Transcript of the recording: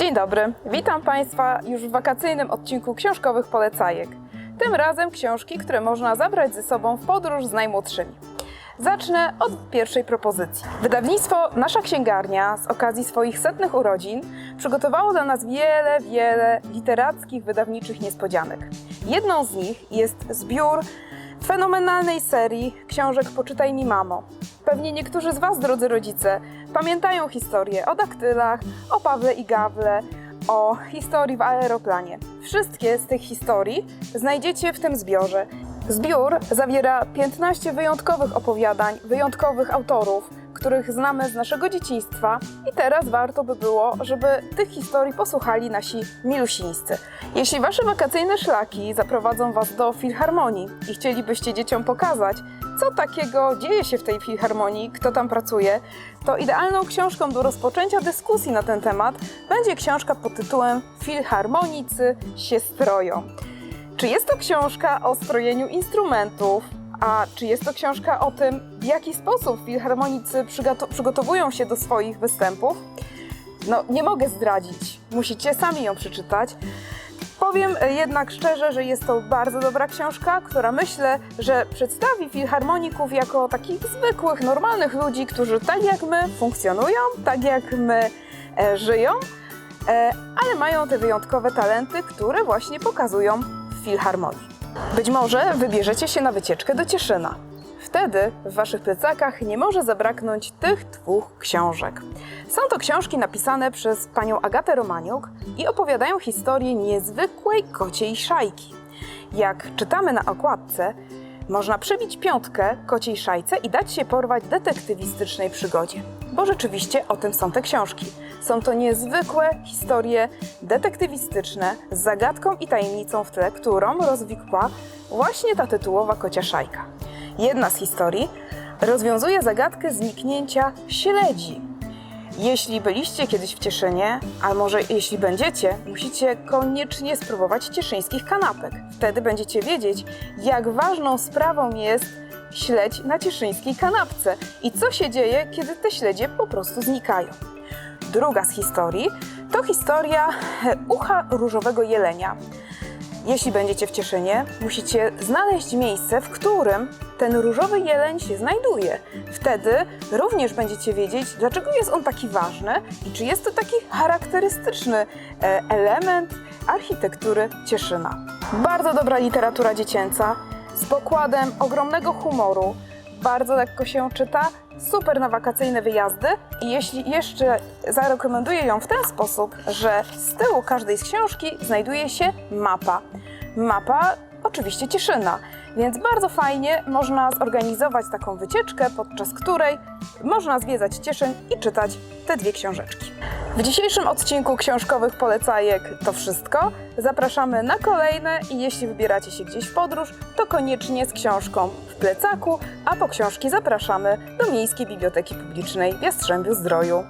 Dzień dobry, witam Państwa już w wakacyjnym odcinku książkowych polecajek. Tym razem książki, które można zabrać ze sobą w podróż z najmłodszymi. Zacznę od pierwszej propozycji. Wydawnictwo Nasza Księgarnia z okazji swoich setnych urodzin przygotowało dla nas wiele, wiele literackich, wydawniczych niespodzianek. Jedną z nich jest zbiór fenomenalnej serii książek Poczytaj mi mamo. Pewnie niektórzy z Was, drodzy rodzice, pamiętają historię o daktylach, o Pawle i Gawle, o historii w aeroplanie. Wszystkie z tych historii znajdziecie w tym zbiorze. Zbiór zawiera 15 wyjątkowych opowiadań, wyjątkowych autorów, których znamy z naszego dzieciństwa i teraz warto by było, żeby tych historii posłuchali nasi milusińscy. Jeśli wasze wakacyjne szlaki zaprowadzą was do filharmonii i chcielibyście dzieciom pokazać, co takiego dzieje się w tej filharmonii, kto tam pracuje, to idealną książką do rozpoczęcia dyskusji na ten temat będzie książka pod tytułem Filharmonicy się stroją. Czy jest to książka o strojeniu instrumentów? A czy jest to książka o tym, w jaki sposób filharmonicy przygoto- przygotowują się do swoich występów? No, nie mogę zdradzić. Musicie sami ją przeczytać. Powiem e, jednak szczerze, że jest to bardzo dobra książka, która myślę, że przedstawi filharmoników jako takich zwykłych, normalnych ludzi, którzy tak jak my funkcjonują, tak jak my e, żyją, e, ale mają te wyjątkowe talenty, które właśnie pokazują w filharmonii. Być może wybierzecie się na wycieczkę do Cieszyna. Wtedy w waszych plecakach nie może zabraknąć tych dwóch książek. Są to książki napisane przez panią Agatę Romaniuk i opowiadają historię niezwykłej kociej szajki. Jak czytamy na okładce, można przybić piątkę kociej szajce i dać się porwać detektywistycznej przygodzie. Bo rzeczywiście o tym są te książki. Są to niezwykłe historie detektywistyczne z zagadką i tajemnicą w tle, którą rozwikła właśnie ta tytułowa kocia szajka. Jedna z historii rozwiązuje zagadkę zniknięcia śledzi. Jeśli byliście kiedyś w Cieszynie, a może jeśli będziecie, musicie koniecznie spróbować cieszyńskich kanapek. Wtedy będziecie wiedzieć, jak ważną sprawą jest śledź na cieszyńskiej kanapce i co się dzieje, kiedy te śledzie po prostu znikają. Druga z historii to historia ucha różowego jelenia. Jeśli będziecie w Cieszynie, musicie znaleźć miejsce, w którym ten różowy jeleń się znajduje. Wtedy również będziecie wiedzieć, dlaczego jest on taki ważny i czy jest to taki charakterystyczny e, element architektury Cieszyna. Bardzo dobra literatura dziecięca, z pokładem ogromnego humoru, bardzo lekko się czyta, super na wakacyjne wyjazdy i jeśli jeszcze zarekomenduję ją w ten sposób, że z tyłu każdej z książki znajduje się mapa. Mapa oczywiście Cieszyna, więc bardzo fajnie można zorganizować taką wycieczkę, podczas której można zwiedzać Cieszyn i czytać te dwie książeczki. W dzisiejszym odcinku książkowych polecajek to wszystko. Zapraszamy na kolejne i jeśli wybieracie się gdzieś w podróż, to koniecznie z książką w plecaku, a po książki zapraszamy do Miejskiej Biblioteki Publicznej w Jastrzębiu Zdroju.